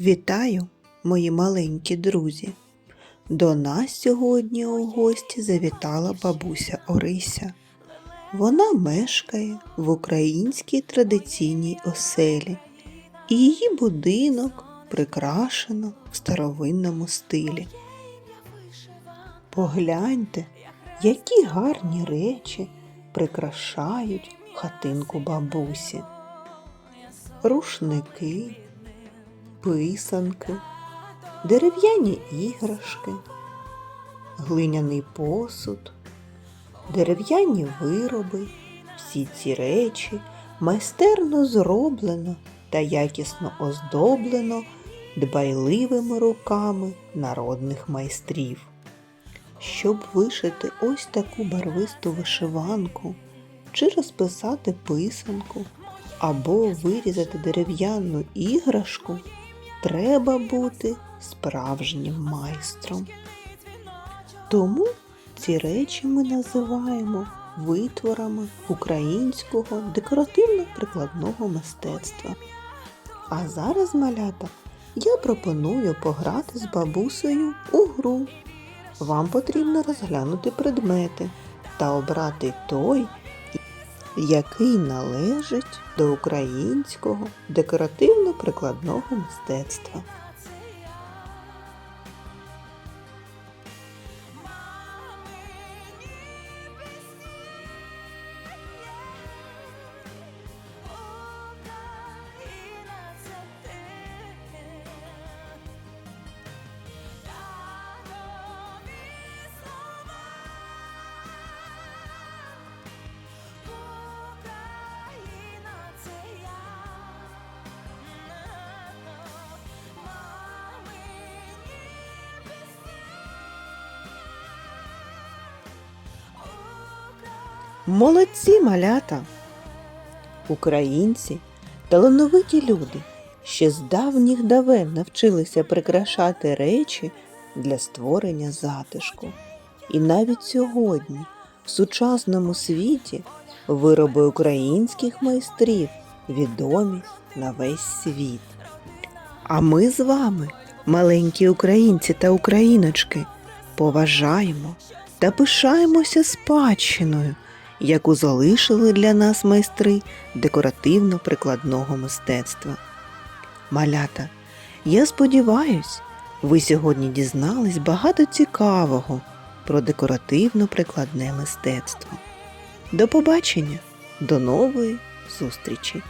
Вітаю, мої маленькі друзі! До нас сьогодні у гості завітала бабуся Орися. Вона мешкає в українській традиційній оселі, і її будинок прикрашено в старовинному стилі. Погляньте, які гарні речі прикрашають хатинку бабусі. Рушники, писанки, дерев'яні іграшки, глиняний посуд, дерев'яні вироби. Всі ці речі майстерно зроблено та якісно оздоблено дбайливими руками народних майстрів. Щоб вишити ось таку барвисту вишиванку, чи розписати писанку, або вирізати дерев'яну іграшку, треба бути справжнім майстром. Тому ці речі ми називаємо витворами українського декоративно-прикладного мистецтва. А зараз, малята, я пропоную пограти з бабусею у гру. Вам потрібно розглянути предмети та обрати той, який належить до українського декоративно-прикладного мистецтва. Молодці малята! Українці талановиті люди ще з давніх давен навчилися прикрашати речі для створення затишку. І навіть сьогодні, в сучасному світі, вироби українських майстрів відомі на весь світ. А ми з вами, маленькі українці та україночки, поважаємо та пишаємося спадщиною, яку залишили для нас майстри декоративно-прикладного мистецтва. Малята, я сподіваюсь, ви сьогодні дізнались багато цікавого про декоративно-прикладне мистецтво. До побачення, до нової зустрічі!